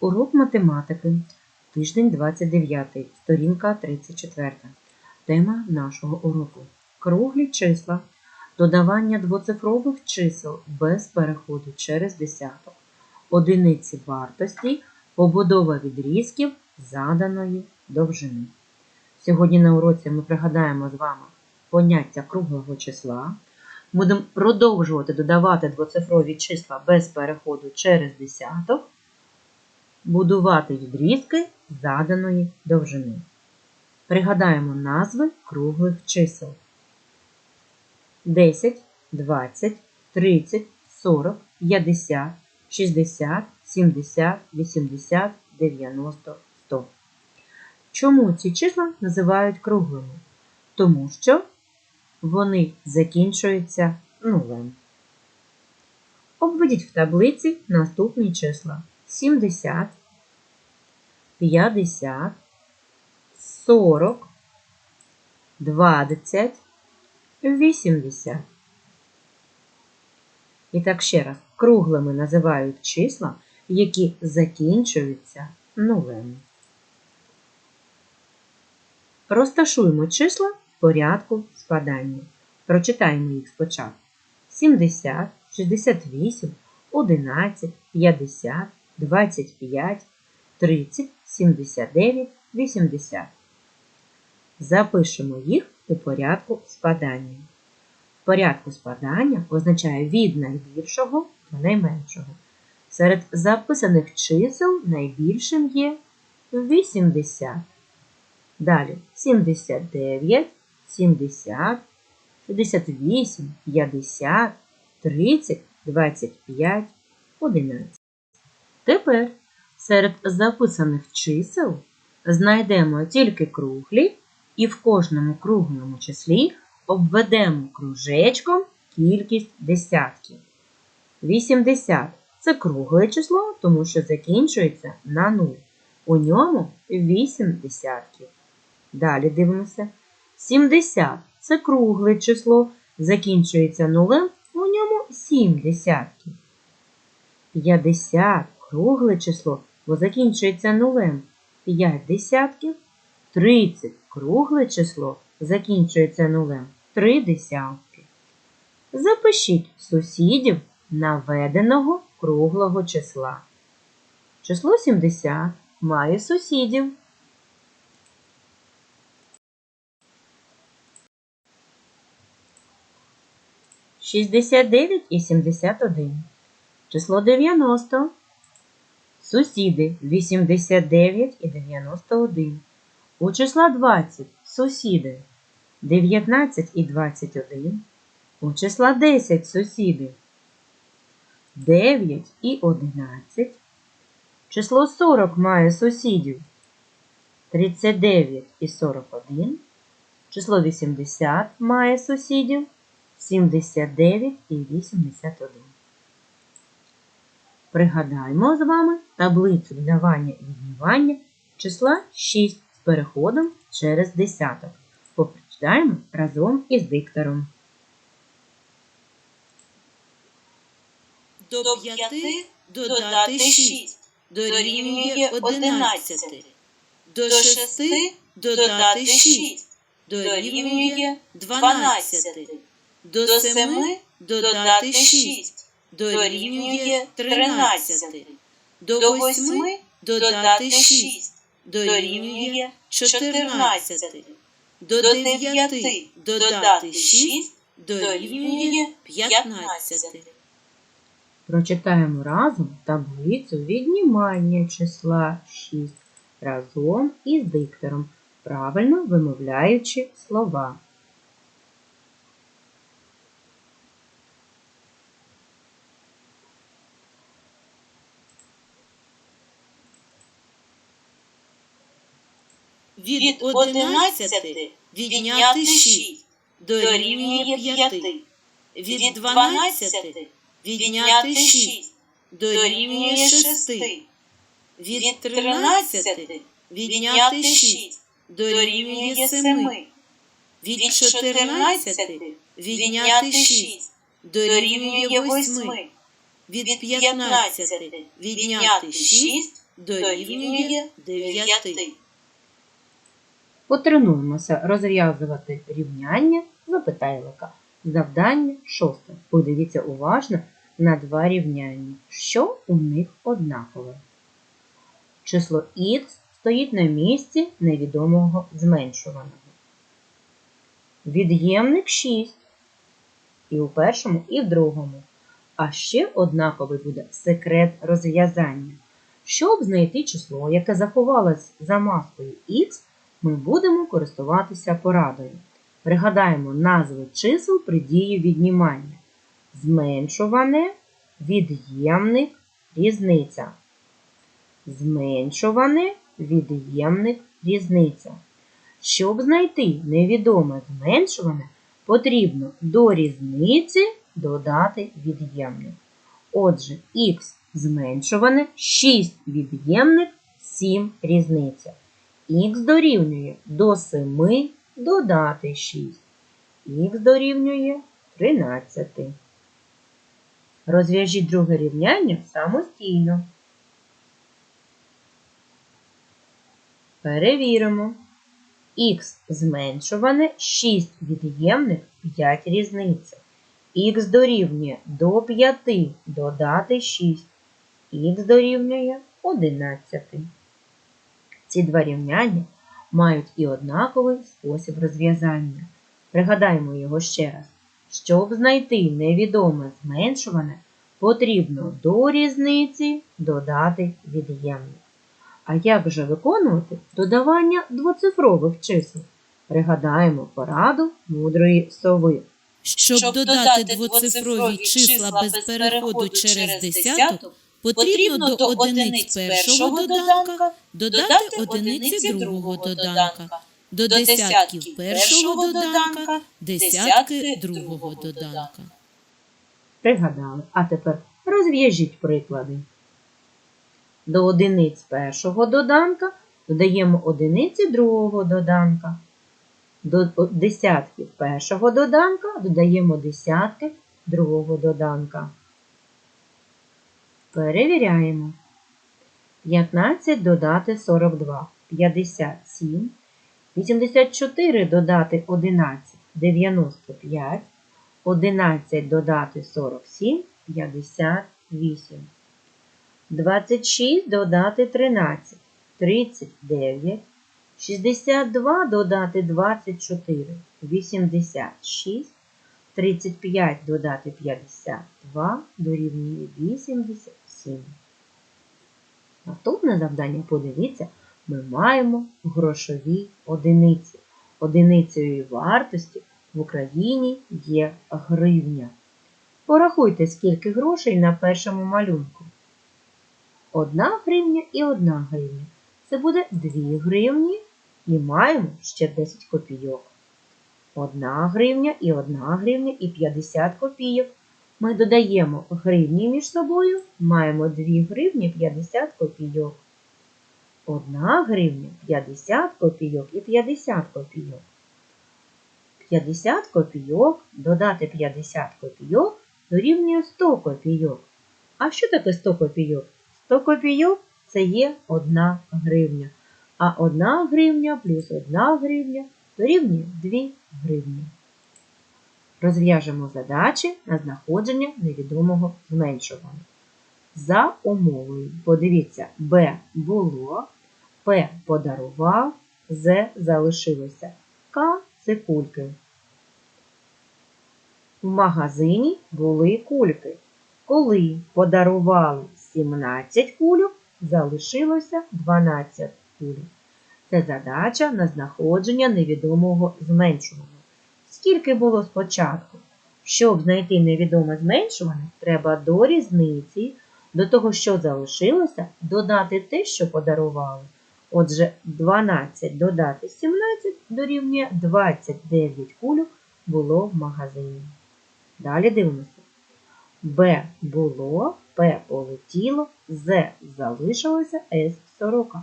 Урок математики. Тиждень 29, сторінка 34. Тема нашого уроку. Круглі числа. Додавання двоцифрових чисел без переходу через десяток. Одиниці вартості. Побудова відрізків заданої довжини. Сьогодні на уроці ми пригадаємо з вами поняття круглого числа. Будемо продовжувати додавати двоцифрові числа без переходу через десяток будувати відрізки заданої довжини. Пригадаємо назви круглих чисел. 10, 20, 30, 40, 50, 60, 70, 80, 90, 100. Чому ці числа називають круглими? Тому що вони закінчуються нулем. Обведіть в таблиці наступні числа. 70, 50, 40, 20, 80. І так ще раз, круглими називають числа, які закінчуються нулем. Розташуємо числа в порядку спадання. Прочитаємо їх спочатку. 70, 68, 11, 50, 25, 30, 79, 80. Запишемо їх у порядку спадання. В порядку спадання означає від найбільшого до найменшого. Серед записаних чисел найбільшим є 80. Далі 79, 70, 68, 50, 30, 25, 11. Тепер серед записаних чисел знайдемо тільки круглі і в кожному круглому числі обведемо кружечком кількість десятків. 80 це кругле число, тому що закінчується на 0. У ньому 8 десятків. Далі дивимося. 70 це кругле число, закінчується нулем, у ньому 7 десятків. 50 кругле число, бо закінчується нулем 5 десятків. 30 кругле число, закінчується нулем 3 десятки. Запишіть сусідів наведеного круглого числа. Число 70 має сусідів. Шістдесят дев'ять і сімдесят один. Число 90. Сусіди 89 і 91. У числа 20 сусіди 19 і 21. У числа 10 сусіди 9 і 11. Число 40 має сусідів 39 і 41. Число 80 має сусідів 79 і 81. Пригадаймо з вами таблицю додавання і віднімання числа 6 з переходом через десяток. Попричитаємо разом із диктором. До п'яти додати шість дорівнює одинадцяти. До шести додати шість дорівнює дванадцяти. До семи додати шість дорівнює тринадцяти. До восьми додати шість дорівнює чотирнадцяти. До дев'яти додати шість дорівнює п'ятнадцяти. Прочитаємо разом таблицю віднімання числа 6 разом із диктором, правильно вимовляючи слова. Від одинадцяти відняти шість дорівнює п'яти. Від дванадцяти відняти шість дорівнює шести. Від тринадцяти відняти шість дорівнює семи. Від чотирнадцяти відняти шість дорівнює восьми. Від п'ятнадцяти відняти шість дорівнює 9. Потренуємося розв'язувати рівняння запитайлика. Завдання шосте. Подивіться уважно на два рівняння. Що у них однакове? Число х стоїть на місці невідомого зменшуваного. Від'ємник 6. І у першому, і в другому. А ще однаковий буде секрет розв'язання. Щоб знайти число, яке заховалось за маскою х, ми будемо користуватися порадою. Пригадаємо назви чисел при дії віднімання. Зменшуване, від'ємник, різниця. Зменшуване, від'ємник, різниця. Щоб знайти невідоме зменшуване, потрібно до різниці додати від'ємник. Отже, х зменшуване, 6 від'ємник, 7 різниця. Х дорівнює до 7 додати 6. Х дорівнює 13. Розв'яжіть друге рівняння самостійно. Перевіримо. Х зменшуване 6 від'ємних 5 різниця. Х дорівнює до 5 додати 6. Х дорівнює 11. Ці два рівняння мають і однаковий спосіб розв'язання. Пригадаємо його ще раз. Щоб знайти невідоме зменшуване, потрібно до різниці додати від'ємник. А як же виконувати додавання двоцифрових чисел? Пригадаємо пораду мудрої сови. Щоб додати двоцифрові числа без переходу через десяток, потрібно до одиниць першого доданка додати одиниці другого доданка, до десятків першого доданка десятки другого доданка. Пригадали. А тепер розв'яжіть приклади. До одиниць першого доданка додаємо одиниці другого доданка. До десятків першого доданка додаємо десятки другого доданка. Перевіряємо. 15 додати 42, 57. 84 додати 11, 95. 11 додати 47, 58. 26 додати 13, 39. 62 додати 24, 86. 35 додати 52 дорівнює 87. Наступне завдання, подивіться, ми маємо грошові одиниці. Одиницею вартості в Україні є гривня. Порахуйте, скільки грошей на першому малюнку. Одна гривня і одна гривня. Це буде 2 гривні і маємо ще 10 копійок. Одна гривня і одна гривня і 50 копійок. Ми додаємо гривні між собою, маємо 2 гривні 50 копійок. Одна гривня 50 копійок і 50 копійок. 50 копійок додати 50 копійок дорівнює 100 копійок. А що таке 100 копійок? 100 копійок це є 1 гривня. А 1 гривня плюс 1 гривня дорівнює 2 гривні. Розв'яжемо задачі на знаходження невідомого зменшуваного. За умовою, подивіться, Б було, П подарував, З залишилося. К це кульки. В магазині були кульки. Коли подарували 17 кульок, залишилося 12 кульок. Це задача на знаходження невідомого зменшуваного. Скільки було спочатку? Щоб знайти невідоме зменшуване, треба до різниці, до того, що залишилося, додати те, що подарували. Отже, 12 додати 17 дорівнює 29 кульок було в магазині. Далі дивимося. Б було, П полетіло, З залишилося, С сорока.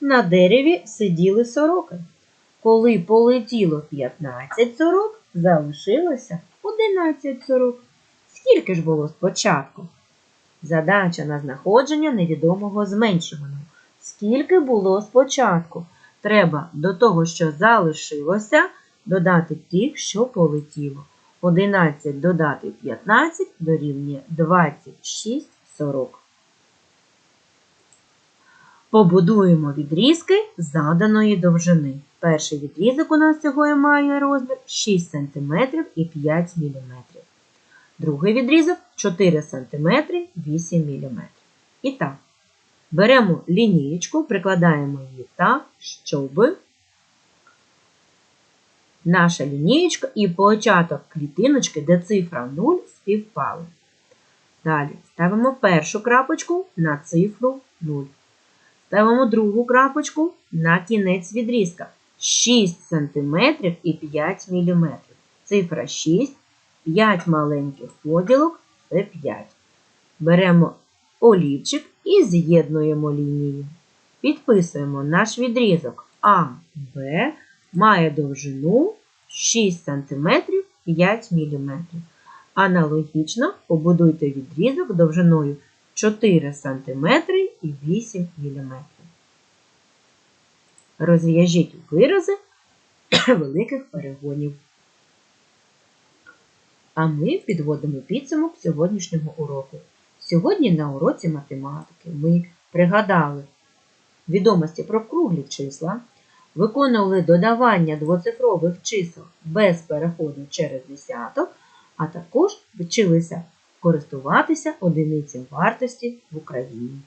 На дереві сиділи сороки. Коли полетіло 15 сорок, залишилося 11 сорок. Скільки ж було спочатку? Задача на знаходження невідомого зменшуваного. Скільки було спочатку? Треба до того, що залишилося, додати тих, що полетіло. 11 додати 15 дорівнює 26 40. Побудуємо відрізки заданої довжини. Перший відрізок у нас сьогодні має розмір 6 см і 5 мм. Другий відрізок 4 см 8 мм. І так, беремо лінієчку, прикладаємо її так, щоб наша лінієчка і початок клітиночки, де цифра 0 співпали. Далі ставимо першу крапочку на цифру 0. Ставимо другу крапочку на кінець відрізка 6 см і 5 мм. Цифра 6, 5 маленьких поділок це 5. Беремо олівчик і з'єднуємо лінії. Підписуємо наш відрізок АБ має довжину 6 см 5 мм. Аналогічно побудуйте відрізок довжиною 4 см і 8 мм. Розв'яжіть вирази великих перегонів. А ми підводимо підсумок сьогоднішнього уроку. Сьогодні на уроці математики ми пригадали відомості про круглі числа, виконували додавання двоцифрових чисел без переходу через десяток, а також вчилися користуватися одиницям вартості в Україні.